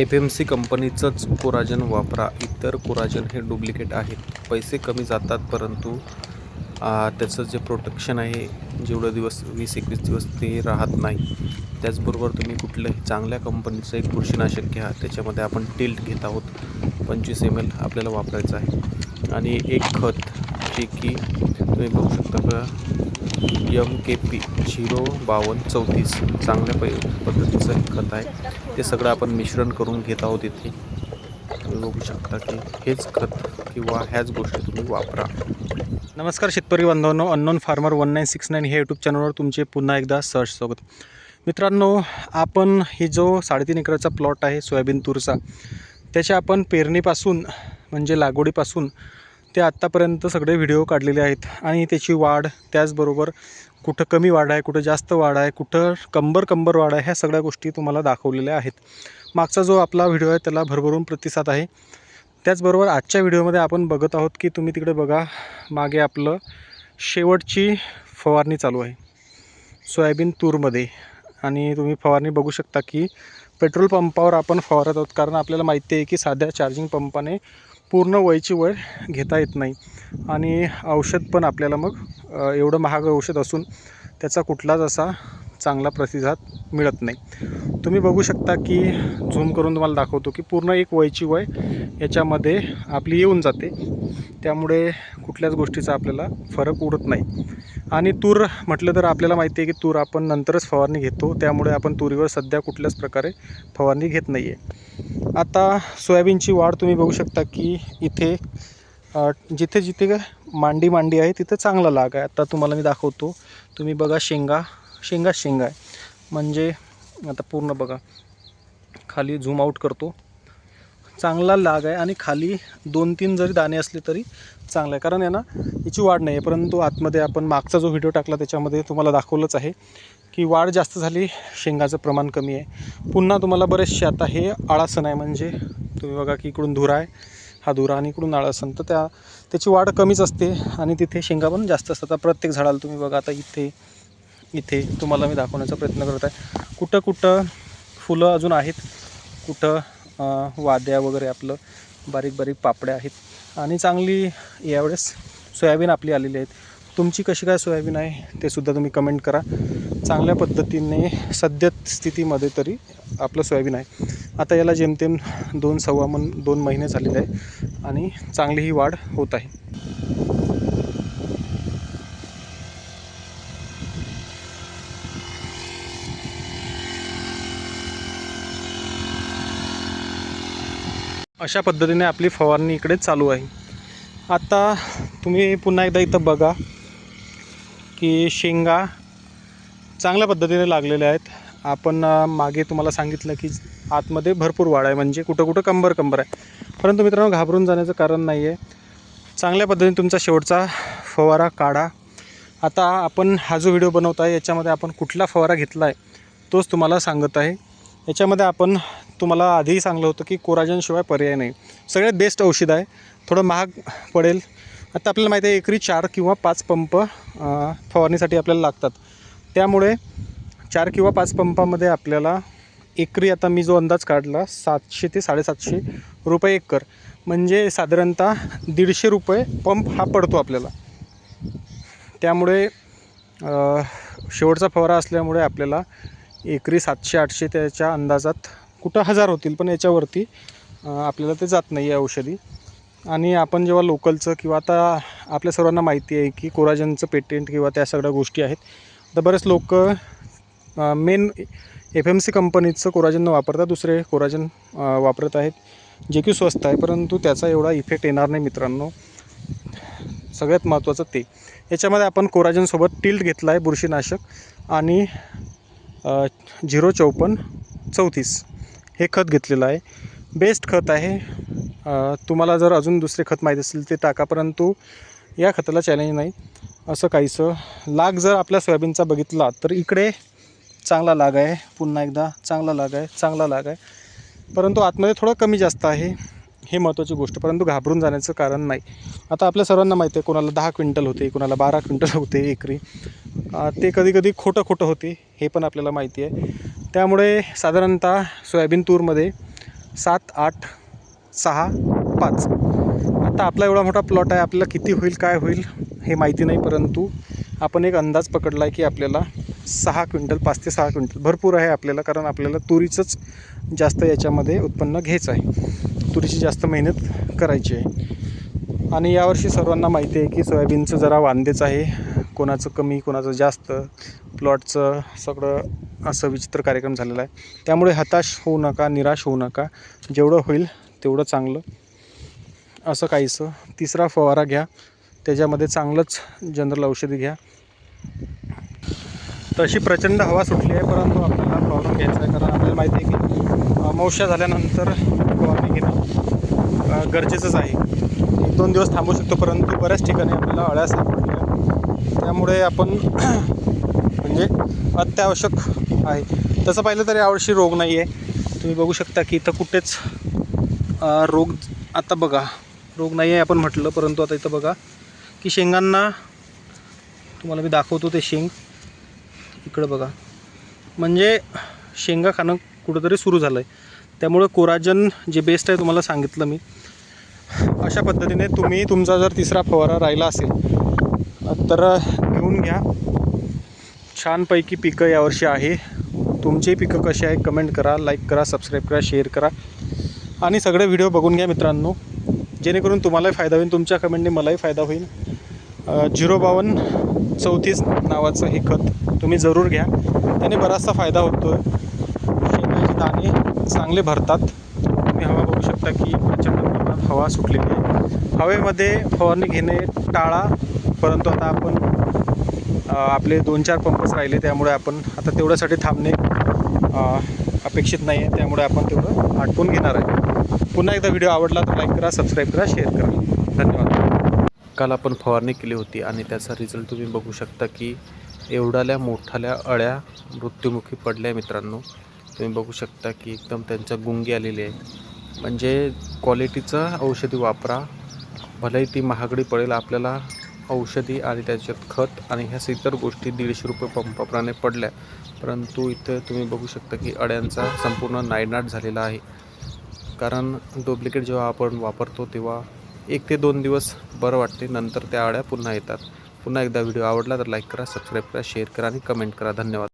F M C कंपनीचंच Coragen वापरा. इतर कोराजन हे डुप्लिकेट आहेत. पैसे कमी जातात परंतु त्याचं जे प्रोटेक्शन आहे जेवढं दिवस वीस एकवीस दिवस ते राहत नाही. त्याचबरोबर तुम्ही कुठलंही चांगल्या कंपनीचं एक बुरशीनाशक घ्या. त्याच्यामध्ये आपण टिल्ट घेत आहोत. पंचवीस एम एल आपल्याला वापरायचं आहे. आणि एक खत. जे की तुम्ही बघू शकता का? यम के पी झिरो बावन्न चौतीस. चांगल्या पै पद्धतीचं हे खत आहे. ते सगळं आपण मिश्रण करून घेत आहोत इथे. तुम्ही बघू शकता की हेच खत किंवा ह्याच गोष्टी तुम्ही वापरा. नमस्कार शेतकरी बांधवांनो unknown farmer one nine six nine हे यूट्यूब चॅनलवर तुमचे पुन्हा एकदा सहर्ष स्वागत. मित्रांनो आपण हे जो साडेतीन एकराचा प्लॉट आहे सोयाबीन तूरचा त्याच्या आपण पेरणीपासून म्हणजे लागवडीपासून ते आत्तापर्यंत सगळे व्हिडिओ काढलेले आहेत आणि त्याची वाढ त्याचबरोबर कुठं कमी वाढ आहे कुठं जास्त वाढ आहे कुठं कंबर कंबर वाढ आहे ह्या सगळ्या गोष्टी तुम्हाला दाखवलेल्या आहेत. मागचा जो आपला व्हिडिओ आहे त्याला भरभरून प्रतिसाद आहे. त्याचबरोबर आजच्या व्हिडिओमध्ये आपण बघत आहोत की तुम्ही तिकडे बघा मागे आपलं शेवटची फवारणी चालू आहे. सोयाबीन तूरमध्ये. आणि तुम्ही फवारणी बघू शकता की पेट्रोल पंपावर आपण फवारत आहोत कारण आपल्याला माहिती आहे की साध्या चार्जिंग पंपाने पूर्ण वयची वय घेता येत नाही. आणि औषध पण आपल्याला मग एवढं महाग औषध असून त्याचा कुठलाच असा चांगला प्रतिसाद मिळत नाही. तुम्ही बघू शकता की झूम करून तुम्हाला दाखवतो की पूर्ण एक वयची वय याच्यामध्ये आपली येऊन जाते. त्यामुळे कुठल्याच गोष्टीचा आपल्याला फरक उडत नाही. आणि तूर म्हटलं तर आपल्याला माहिती आहे की तूर आपण नंतरच फवारणी घेतो. त्यामुळे आपण तुरीवर सध्या कुठल्याच प्रकारे फवारणी घेत नाही आहे आता सोयाबीनची वाढ तुम्ही बघू शकता की इथे जिथे जिथे मांडी मांडी आहे तिथे चांगला लाग आहे. आता तुम्हाला मी दाखवतो. तुम्ही बघा शेंगा शेंगा शेंगा आहे. म्हणजे आता पूर्ण बघा. खाली झूम आऊट करतो. चांगला लाग आहे आणि खाली दोन तीन जरी दाणे असले तरी चांगलं आहे. कारण यांना याची वाढ नाही आहे. परंतु आतमध्ये आपण मागचा जो व्हिडिओ टाकला त्याच्यामध्ये तुम्हाला दाखवलंच आहे की वाढ जास्त झाली शेंगाचं प्रमाण कमी आहे. पुन्हा तुम्हाला बरेचसे आता हे आळासन आहे. म्हणजे तुम्ही बघा की इकडून धुरा आहे. हा धुरा आणि इकडून आळासन. तर त्या त्याची वाढ कमीच असते आणि तिथे शेंगा पण जास्त असतात. आता प्रत्येक झाडाला तुम्ही बघा आता इथे इथे तुम्हाला मी दाखवण्याचा प्रयत्न करत आहे. कुठं कुठं फुलं अजून आहेत कुठं वाद्या वगैरे आपलं बारीक बारीक पापड्या आहेत. आणि चांगली यावेळेस सोयाबीन आपली आलेली आहेत. तुमची कशी काय सोयाबीन आहे ते सुद्धा तुम्ही कमेंट करा. चांगल्या पद्धतीने सद्य स्थितीमध्ये तरी आपलं सोयाबीन आहे. आता याला जेमतेम दोन सव्वा मन दोन महिने झालेले आहे आणि चांगली ही वाढ होत आहे. अशा पद्धतीने आपली फवारणी इकडे चालू आहे. आता तुम्ही पुन्हा एकदा इथं बघा की शेंगा चांगल्या पद्धतीने लागलेल्या आहेत. आपण मागे तुम्हाला सांगितलं की आतमध्ये भरपूर वाढ आहे म्हणजे कुठं कुठं कंबर कंबर आहे. परंतु मित्रांनो घाबरून जाण्याचं कारण नाही आहे चांगल्या पद्धतीने तुमचा शेवटचा फवारा काढा. आता आपण हा जो व्हिडिओ बनवत आहे याच्यामध्ये आपण कुठला फवारा घेतला आहे तोच तुम्हाला सांगत आहे. याच्यामध्ये आपण तुम्हाला आधीही सांगलं होतं की कोराजनशिवाय पर्याय नाही. सगळ्यात बेस्ट औषध आहे. थोडं महाग पडेल. आता आपल्याला माहिती आहे एकरी चार किंवा पाच पंप फवारणीसाठी आपल्याला लागतात. त्यामुळे चार किंवा पाच पंपामध्ये आपल्याला एकरी आता मी जो अंदाज काढला सातशे ते साडेसातशे रुपये एकर. म्हणजे साधारणतः दीडशे रुपये पंप हा पडतो आपल्याला. त्यामुळे शेवटचा फवारा असल्यामुळे आपल्याला एकरी सातशे आठशे त्याच्या अंदाजात कुठं हजार होतील पण याच्यावरती आपल्याला ते जात नाही आहे औषधी. आणि आपण जेव्हा लोकलचं किंवा आता आपल्या सर्वांना माहिती आहे की कोराजनचं पेटेंट किंवा त्या सगळ्या गोष्टी आहेत तर बरेच लोक मेन एफ एम सी कंपनीचं कोराजन न वापरता दुसरे कोराजन वापरत आहेत जे की स्वस्त आहे परंतु त्याचा एवढा इफेक्ट येणार नाही मित्रांनो. सगळ्यात महत्त्वाचं ते. याच्यामध्ये आपण कोराजनसोबत टिल्ट घेतला आहे बुरशीनाशक आणि झिरो चौपन्न चौतीस. हे खत घेतलेलं आहे. बेस्ट खत आहे. तुम्हाला जर अजून दुसरे खत माहीत असेल ते टाका परंतु या खताला चॅलेंज नाही. असं काहीसं. लाग जर आपल्या सोयाबीनचा बघितला तर इकडे चांगला लाग आहे. पुन्हा एकदा चांगला लाग आहे चांगला लाग आहे. परंतु आतमध्ये थोडं कमी जास्त आहे. हे महत्त्वाची गोष्ट परंतु घाबरून जाण्याचं कारण नाही. आता आपल्या सर्वांना माहिती आहे कोणाला दहा क्विंटल होते कोणाला बारा क्विंटल होते एकरी. ते कधी कधी खोटं खोटं होते हे पण आपल्याला माहिती आहे. त्यामुळे साधारणतः सोयाबीन तूरमध्ये सात आठ सहा पाच. आता आपला एवढा मोठा प्लॉट आहे आपल्याला किती होईल काय होईल हे माहिती नाही परंतु आपण एक अंदाज पकडला आहे की आपल्याला सहा क्विंटल पाच ते सहा क्विंटल भरपूर आहे आपल्याला कारण आपल्याला तुरीचंच जास्त याच्यामध्ये उत्पन्न घ्यायचं आहे. तुरीची जास्त मेहनत करायची आहे. आणि यावर्षी सर्वांना माहिती आहे की सोयाबीनचं जरा वांदेच आहे. कोणाचं कमी कोणाचं जास्त. प्लॉटचं सगळं असं विचित्र कार्यक्रम झालेला आहे. त्यामुळे हताश होऊ नका निराश होऊ नका. जेवढं होईल तेवढं चांगलं. असं काहीसं. तिसरा फवारा घ्या. त्याच्यामध्ये चांगलंच जनरल औषधी घ्या. तशी प्रचंड हवा सुटली आहे परंतु आपल्याला फवारून घ्यायचं आहे. कारण आपल्याला माहिती आहे की मौशा झाल्यानंतर फवारणी घेणं गरजेचंच आहे. एक दोन दिवस थांबू शकतो परंतु बऱ्याच ठिकाणी आपल्याला अळ्या सापडल्या त्यामुळे आपण म्हणजे अत्यावश्यक आहे. तसं पाहिलं तरी यावर्षी रोग नाही आहे तुम्ही बघू शकता की इथं कुठेच रोग आता बघा रोग नाही आहे आपण म्हटलं परंतु आता इथं बघा की शेंगांना तुम्हाला मी दाखवतो ते शेंग इकडं बघा. म्हणजे शेंगा खाणं कुठंतरी सुरू झालं आहे त्यामुळं कोराजन जे बेस्ट आहे तुम्हाला सांगितलं मी. अशा पद्धतीने तुम्ही तुमचा जर तिसरा फवारा राहिला असेल तर घेऊन घ्या. छानपैकी पिकं यावर्षी आहे. तुमचे पिकं कसे आहे कमेंट करा लाईक करा सबस्क्राईब करा शेअर करा. आणि सगळे व्हिडिओ बघून घ्या मित्रांनो. जेणेकरून तुम्हालाही फायदा होईल तुमच्या कमेंटने मलाही फायदा होईल. झिरो बावन्न चौतीस नावाचं हे खत तुम्ही जरूर घ्या. त्याने बराचसा फायदा होतो आहे शेंगाचे दाणे चांगले भरतात. तुम्ही हवा बघू शकता की प्रचंड प्रमाणात हवा सुटलेली आहे. हवेमध्ये फवारणी घेणे टाळा परंतु आता आपण आपले दोन चार पंपच राहिले त्यामुळे आपण आता तेवढ्यासाठी थांबणे अपेक्षित नाही आहे त्यामुळे आपण तेवढं आटपून घेणार आहे. पुन्हा एकदा व्हिडिओ आवडला तर लाईक करा सबस्क्राईब करा शेअर करा. धन्यवाद. काल आपण फवारणी केली होती आणि त्याचा रिझल्ट तुम्ही बघू शकता की एवढ्याल्या मोठाल्या अळ्या मृत्युमुखी पडल्या मित्रांनो. तुम्ही बघू शकता की एकदम त्यांच्या गुंगी आलेली आहे म्हणजे क्वालिटीचं औषधी वापरा. भलेही ती महागडी पडेल आपल्याला औषधी आणि त्याच्यात खत आणि ह्या इतर गोष्टी दीडशे रुपये पंपाप्रमाणे पडल्या. परंतु इथं तुम्ही बघू शकता की अळ्यांचा संपूर्ण नायनाट झालेला आहे. कारण डुप्लिकेट जेव्हा आपण वापरतो तेव्हा एक ते दोन दिवस बरं वाटते. नंतर त्या अळ्या पुन्हा येतात. पुन्हा एकदा व्हिडिओ आवडला तर लाईक करा सबस्क्राईब करा शेअर करा आणि कमेंट करा. धन्यवाद.